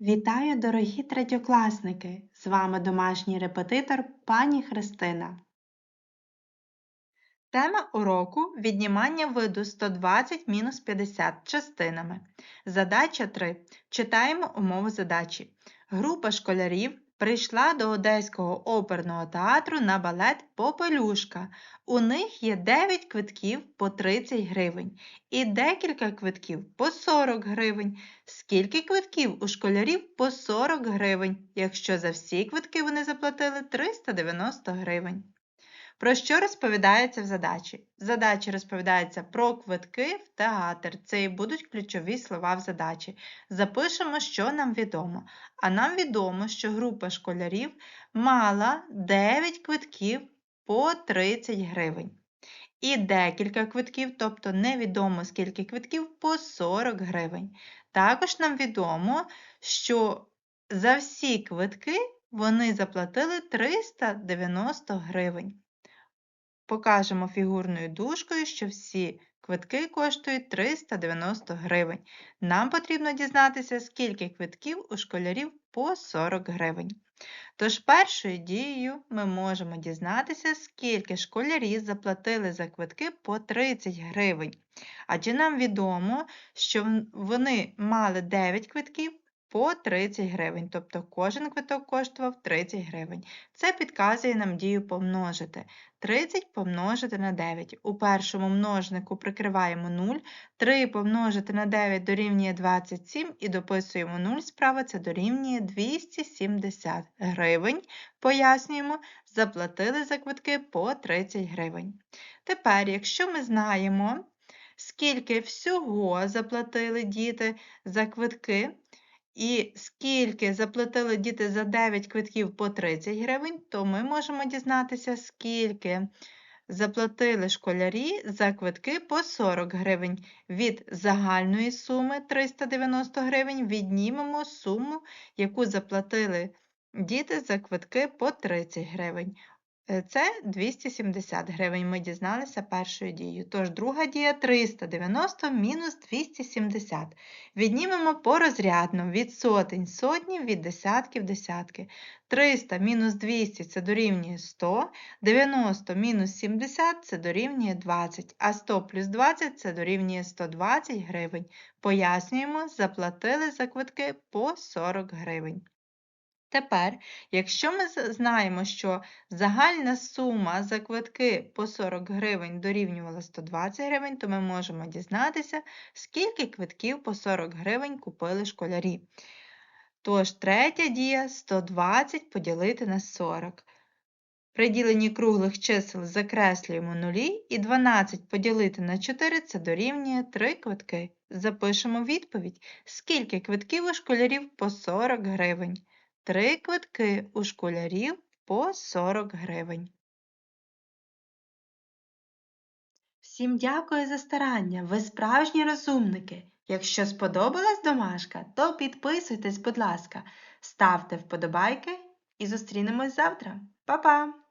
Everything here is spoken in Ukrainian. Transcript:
Вітаю, дорогі третьокласники! З вами домашній репетитор пані Христина. Тема уроку віднімання виду 120 мінус 50 частинами. Задача 3. Читаємо умову задачі. Група школярів прийшла до Одеського оперного театру на балет Попелюшка. У них є 9 квитків по 30 гривень і декілька квитків по 40 гривень. Скільки квитків у школярів по 40 гривень, якщо за всі квитки вони заплатили 390 гривень. Про що розповідається в задачі? В задачі розповідається про квитки в театр. Це і будуть ключові слова в задачі. Запишемо, що нам відомо. А нам відомо, що група школярів мала 9 квитків по 30 гривень. І декілька квитків, тобто невідомо скільки квитків по 40 гривень. Також нам відомо, що за всі квитки вони заплатили 390 гривень. Покажемо фігурною дужкою, що всі квитки коштують 390 гривень. Нам потрібно дізнатися, скільки квитків у школярів по 40 гривень. Тож першою дією ми можемо дізнатися, скільки школярі заплатили за квитки по 30 гривень. Адже нам відомо, що вони мали 9 квитків по 30 гривень, тобто кожен квиток коштував 30 гривень. Це підказує нам дію помножити. 30 помножити на 9. У першому множнику прикриваємо 0, 3 помножити на 9 дорівнює 27 і дописуємо 0 справа, це дорівнює 270 гривень. Пояснюємо, заплатили за квитки по 30 гривень. Тепер, якщо ми знаємо, скільки всього заплатили діти за квитки, і скільки заплатили діти за 9 квитків по 30 гривень, то ми можемо дізнатися, скільки заплатили школярі за квитки по 40 гривень. Від загальної суми 390 гривень віднімемо суму, яку заплатили діти за квитки по 30 гривень. Е, це 270 гривень. Ми дізналися першою дією. Тож друга дія 390 мінус 270. Віднімемо порозрядно від сотень сотні, від десятків десятки. 300 мінус 200 це дорівнює 100, 90 мінус 70 це дорівнює 20, а 100 плюс 20 це дорівнює 120 гривень. Пояснюємо, заплатили за квитки по 40 гривень. Тепер, якщо ми знаємо, що загальна сума за квитки по 40 гривень дорівнювала 120 гривень, то ми можемо дізнатися, скільки квитків по 40 гривень купили школярі. Тож, третя дія 120 поділити на 40. При діленні круглих чисел закреслюємо нулі і 12 поділити на 4 це дорівнює 3 квитки. Запишемо відповідь, скільки квитків у школярів по 40 гривень. Три квитки у школярів по 40 гривень. Всім дякую за старання. Ви справжні розумники. Якщо сподобалась домашка, то підписуйтесь, будь ласка, ставте вподобайки і зустрінемось завтра. Па-па!